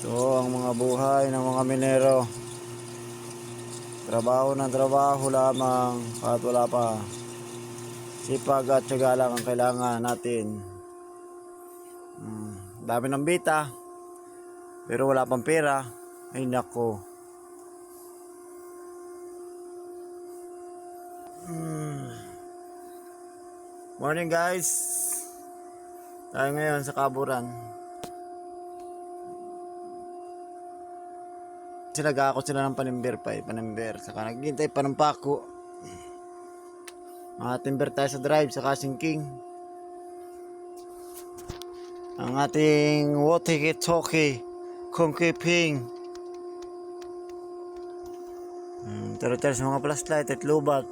Ito ang mga buhay ng mga minero. Trabaho ng trabaho lamang kahit wala pa. Sipag at tiyaga lang ang kailangan natin. Hmm, dami ng bita. Pero wala pang pera. Ay nako. Hmm. Morning guys. Tayo ngayon sa kaburan. Sinaga ako sila ng panimber pa eh, panimber. Saka naghihintay pa ng pako. Mga timber tayo sa drive sa Kasing Ang ating Wotiki Toki Kungki Ping. Hmm, taro-taro sa mga flashlight at lubak.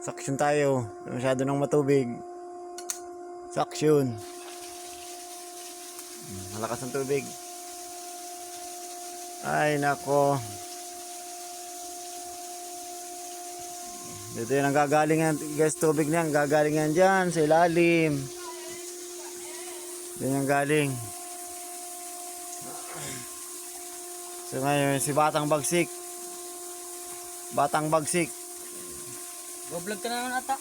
Saksyon tayo. Masyado ng matubig. Saksyon. Hmm, Malakas ang tubig. Ay, nako. Dito yung gagaling yan, guys, tubig niyan. Gagaling yan dyan, sa ilalim. Yung galing. So ngayon, si Batang Bagsik. Batang Bagsik. Go-vlog ka na naman ata.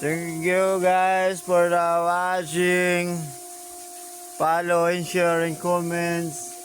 Thank you guys for watching. Follow and share and comments.